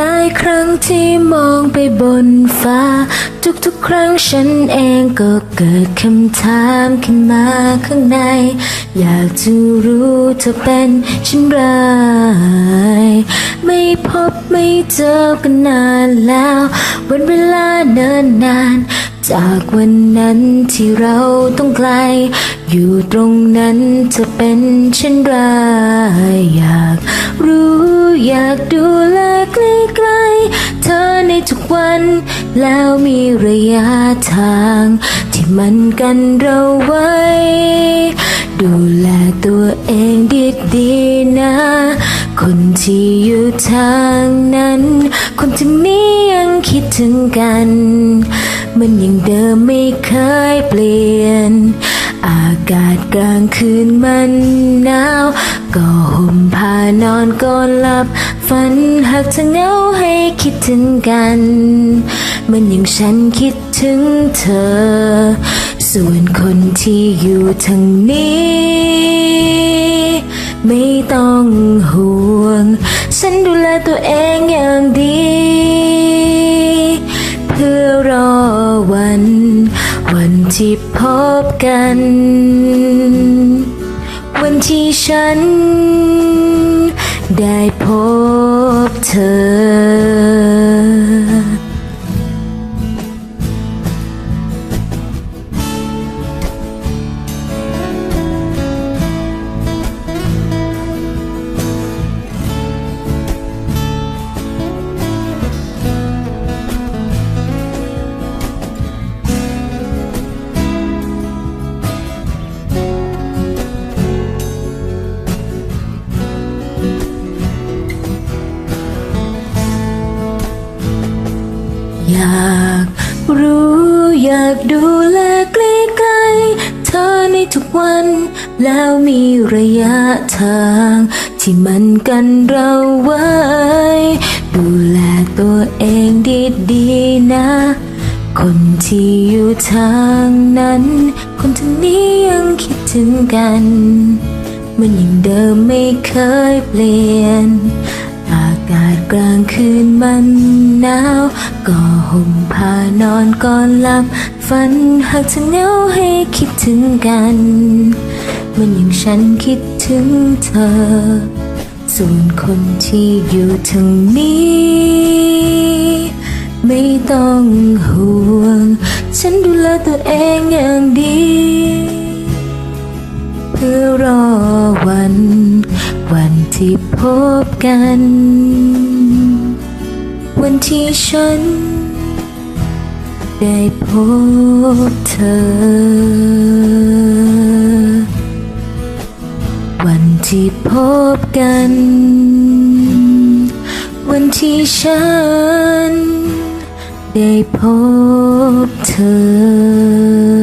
ลายครั้งที่มองไปบนฟ้า ทุกๆ ครั้งฉันเองก็เกิดคำถามขึ้นมาข้างใน อยากจะรู้เธอเป็นเช่นไร ไม่พบไม่เจอกันนานแล้ววันเวลาเนินนาน จากวันนั้นที่เราต้องไกล อยู่ตรงนั้นจะเป็นเช่นไรอยากรู้อยากดูแลใกล้ๆเธอในทุกวัน แล้วมีระยะทาง ที่มันกันเราไว้ ดูแลตัวเองดีๆนะ คนที่อยู่ทางนั้น คนที่นี้ยังคิดถึงกัน มันยังเดิมไม่เคยเปลี่ยน อากาศกลางคืนมันหนาว ก็ห่มผ้านอนก่อนหลับ ฝันหากเธอเหงาให้คิดถึงกัน มันยังฉันคิดถึงเธอ ส่วนคนที่อยู่ทางนี้ ไม่ต้องห่วง ฉันดูแลตัวเองอย่างดี ที่พบกัน วันที่ฉัน ได้พบเธอ อยากรู้อยากดูแลใกล้ๆเธอในทุกวัน แล้วมีระยะทาง ที่มันกันเราไว้ ดูแลตัวเองดีๆนะ คนที่อยู่ทางนั้น คนทางนี้ยังคิดถึงกัน มันยังเดิมไม่เคยเปลี่ยนากาศกลางคืนมันหนาว ก็ห่มผ้านอนก่อนหลับ ฝันหากเธอเหงาให้คิดถึงกัน มันยังฉันคิดถึงเธอ ส่วนคนที่อยู่ทางนี้ ไม่ต้องห่วง ฉันดูแลตัวเองอย่างดี เพื่อรอวันวัน ที่พบกัน วันที่ฉัน ได้พบเธอ วันที่พบกัน วันที่ฉัน ได้พบเธอ